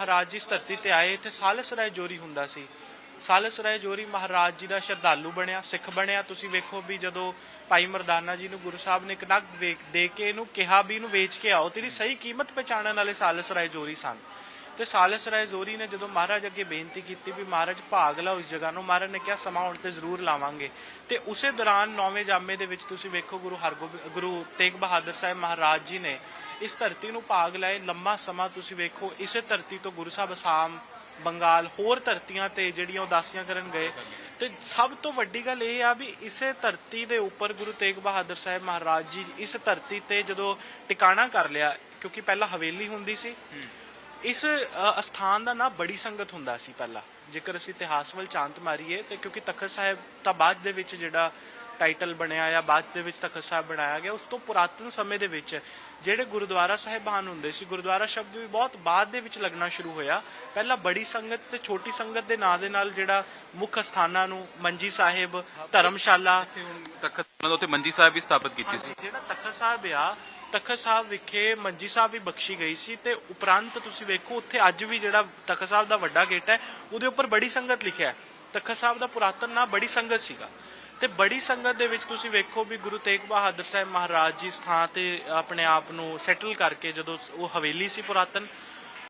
ਮਹਾਰਾਜ ਜੀ ਇਸ ਧਰਤੀ ਤੇ ਆਏ ਤੇ ਸਾਲਸ ਜੋਰੀ ਹੁੰਦਾ ਸੀ। ਸਾਲਸ ਜੋਰੀ ਮਹਾਰਾਜ ਜੀ ਦਾ ਸ਼ਰਧਾਲੂ ਬਣਿਆ, ਸਿੱਖ ਬਣਿਆ। ਤੁਸੀਂ ਵੇਖੋ ਵੀ ਜਦੋਂ ਭਾਈ ਮਰਦਾਨਾ ਜੀ ਨੂੰ ਗੁਰੂ ਸਾਹਿਬ ਨੇ ਇੱਕ ਦੇ ਕੇ ਇਹਨੂੰ ਕਿਹਾ ਵੀ ਇਹਨੂੰ ਵੇਚ ਕੇ ਆਓ, ਤੇਰੀ ਸਹੀ ਕੀਮਤ ਪਛਾਣਨ ਵਾਲੇ ਸਾਲਸ ਜੋਰੀ ਸਨ। ਤੇ ਸਾਲਸਰਾਏ ਜੋਰੀ ਨੇ ਜਦੋਂ ਮਹਾਰਾਜ ਅੱਗੇ ਬੇਨਤੀ ਕੀਤੀ ਵੀ ਮਹਾਰਾਜ ਭਾਗ ਲਾਓ ਇਸ ਜਗ੍ਹਾ ਨੂੰ, ਮਹਾਰਾਜ ਨੇ ਕਿਹਾ ਸਮਾਂ ਹੁਣ ਤੇ ਜ਼ਰੂਰ ਲਾਵਾਂਗੇ। ਤੇ ਉਸੇ ਦੌਰਾਨ ਨੌਵੇਂ ਜਾਮੇ ਦੇ ਵਿੱਚ ਤੁਸੀਂ ਵੇਖੋ ਗੁਰੂ ਹਰਗੋਬਿੰਦ, ਗੁਰੂ ਤੇਗ ਬਹਾਦਰ ਸਾਹਿਬ ਮਹਾਰਾਜ ਜੀ ਨੇ ਇਸ ਧਰਤੀ ਨੂੰ ਭਾਗ ਲਏ, ਲੰਮਾ ਸਮਾਂ ਤੁਸੀਂ ਵੇਖੋ, ਇਸੇ ਧਰਤੀ ਤੋਂ ਗੁਰੂ ਸਾਹਿਬ ਅਸਾਮ, ਬੰਗਾਲ, ਹੋਰ ਧਰਤੀਆਂ ਤੇ ਜਿਹੜੀਆਂ ਉਦਾਸੀਆਂ ਕਰਨ ਗਏ। ਤੇ ਸਭ ਤੋਂ ਵੱਡੀ ਗੱਲ ਇਹ ਆ ਵੀ ਇਸੇ ਧਰਤੀ ਦੇ ਉੱਪਰ ਗੁਰੂ ਤੇਗ ਬਹਾਦਰ ਸਾਹਿਬ ਮਹਾਰਾਜ ਜੀ ਇਸ ਧਰਤੀ ਤੇ ਜਦੋਂ ਟਿਕਾਣਾ ਕਰ ਲਿਆ, ਕਿਉਂਕਿ ਪਹਿਲਾਂ ਹਵੇਲੀ ਹੁੰਦੀ ਸੀ, ਇਸ ਅਸਥਾਨ ਦਾ ਨਾਮ ਬੜੀ ਸੰਗਤ ਹੁੰਦਾ ਸੀ ਪਹਿਲਾਂ। ਜੇਕਰ ਅਸੀਂ ਇਤਿਹਾਸ ਵੱਲ ਚਾਂਤ ਮਾਰੀਏ ਤੇ ਕਿਉਂਕਿ ਤਖਤ ਸਾਹਿਬ ਤਾਂ ਬਾਅਦ ਦੇ ਵਿੱਚ ਜਿਹੜਾ ਟਾਈਟਲ ਬਣਿਆ ਜਾਂ ਬਾਅਦ ਦੇ ਵਿੱਚ ਤਖਤ ਸਾਹਿਬ ਬਣਾਇਆ ਗਿਆ ਉਸ ਤੋਂ ਪੁਰਾਤਨ ਸਮੇਂ ਦੇ ਵਿੱਚ ਜਿਹੜੇ ਗੁਰਦੁਆਰਾ ਸਾਹਿਬਾਨ ਹੁੰਦੇ ਸੀ ਗੁਰਦੁਆਰਾ ਸ਼ਬਦ ਵੀ ਬਹੁਤ ਬਾਅਦ ਦੇ ਵਿੱਚ ਲੱਗਣਾ ਸ਼ੁਰੂ ਹੋਇਆ। ਪਹਿਲਾਂ ਬੜੀ ਸੰਗਤ ਤੇ ਛੋਟੀ ਸੰਗਤ ਦੇ ਨਾਂ ਦੇ ਨਾਲ ਜਿਹੜਾ ਮੁੱਖ ਸਥਾਨਾਂ ਨੂੰ ਮੰਜੀ ਸਾਹਿਬ ਧਰਮਸ਼ਾਲਾ ਤਖਤ ਉਹਨਾਂ ਦੇ ਮੰਜੀ ਸਾਹਿਬ ਵੀ ਸਥਾਪਿਤ ਕੀਤੀ ਸੀ। ਜਿਹੜਾ ਤਖਤ ਸਾਹਿਬ ਆ ਤਖਤ ਸਾਹਿਬ ਵਿਖੇ ਮੰਜੀ ਸਾਹਿਬ ਵੀ ਬਖਸ਼ੀ ਗਈ ਸੀ ਤੇ ਉਪਰੰਤ ਤੁਸੀਂ ਵੇਖੋ ਉੱਥੇ ਅੱਜ ਵੀ ਜਿਹੜਾ ਤਖਤ ਸਾਹਿਬ ਦਾ ਵੱਡਾ ਗੇਟ ਹੈ ਉਹਦੇ ਉੱਪਰ ਬੜੀ ਸੰਗਤ ਲਿਖਿਆ ਹੈ। ਤਖਤ ਸਾਹਿਬ ਦਾ ਪੁਰਾਤਨ ਨਾਮ ਬੜੀ ਸੰਗਤ ਸੀਗਾ। ਤੇ ਬੜੀ ਸੰਗਤ ਦੇ ਵਿੱਚ ਤੁਸੀਂ ਵੇਖੋ ਵੀ ਗੁਰੂ ਤੇਗ ਬਹਾਦਰ ਸਾਹਿਬ ਮਹਾਰਾਜ ਜੀ ਸਥਾਨ ਤੇ ਆਪਣੇ ਆਪ ਨੂੰ ਸੈਟਲ ਕਰਕੇ ਜਦੋਂ ਉਹ ਹਵੇਲੀ ਸੀ ਪੁਰਾਤਨ